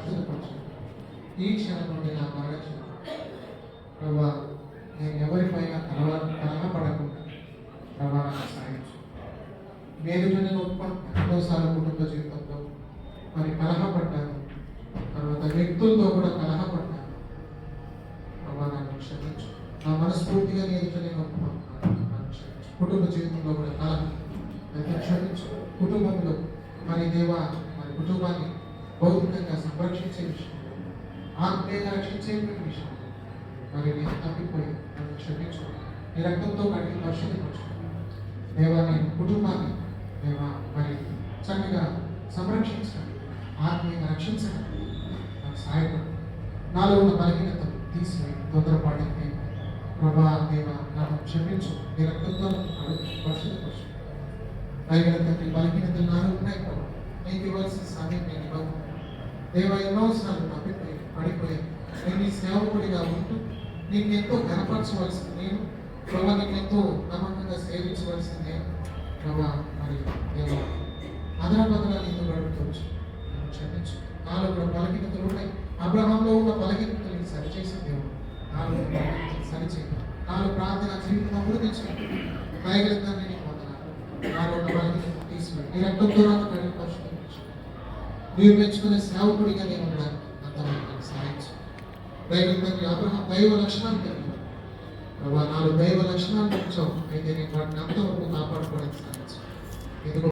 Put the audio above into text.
పరిశుద్ధపరచు ఈ క్షణం నుండి నా మరణించు ప్రభా నేను ఎవరిపైన కలవ కలవపడకుండా ప్రభా నాకు సాగించు. వేదిక నేను ఎన్నోసార్లు కుటుంబ జీవితంలో మరి కలహపడ్డాను. తర్వాత వ్యక్తులతో కూడా కలహపడ్డాను. ప్రభా నన్ను క్షమించు. నా మనస్ఫూర్తిగా నేను నేను కుటుంబ జీవితంలో కూడా కలహం. క్షమించు. కుటుంబంలో మరి దేవా మరి కుటుంబాన్ని భౌతికంగా సంరక్షించే విషయం. ఆత్మీయంగా రక్షించే విషయం. మరి నేను తప్పిపోయి నన్ను క్షమించు నీ రక్తంతో కడిగి పరిశుద్ధపరచు దేవా నీ కుటుంబాన్ని దేవా మరి చక్కగా సంరక్షించడం. ఆత్మీయంగా రక్షించడం. నాకు సహాయపడు నాలో ఉన్న బలహీనతను తీసివేయి ప్రభా దేవ నన్ను క్షమించు. నీ రక్తంతో పరిశుద్ధపరచు దైవ తండ్రి బలహీనతలు నాలో ఉన్నాయి ప్రభా. నీకు ఇవ్వాల్సిన సమయం నేను ఇవ్వకుండా దేవ ఎన్నోసార్లు తప్పిపోయి పడిపోయాను నేను నీ సేవకుడిగా ఉంటూ నీకు ఎంతో కనపరచవలసింది నేను ప్రభా నీకు ఎంతో నమ్మకంగా సేవించవలసిందే ప్రభా మరి దేవ. అదన బదన నీతో గడుపుకోవచ్చు క్షమించు. నాలుగు బలహీనతలు ఉన్నాయి. అబ్రహంలో ఉన్న బలహీనతలు నీకు సరిచేసి దేవుడు నాలుగు ఉన్న బలహీనతలు సరిచేయి నాలో ప్రార్థన జీవితం అభివృద్ధి చేయి దయగలంగా నేను వందనాలు నాలుగు బలహీనతలు తీసుకుని నేను ఎంతో దూరం నీవు మెచ్చుకునే సేవకుడిగా నేను ఉన్నాను. అంతవరకు నాకు సాధించు దైవంగా అబ్రహం దైవ లక్షణాలు కలిగి ప్రభా నాలుగు దైవ లక్షణాలు వచ్చావు అయితే నేను వాటిని అంతవరకు కాపాడుకోవడానికి సాధించు ఎందుకు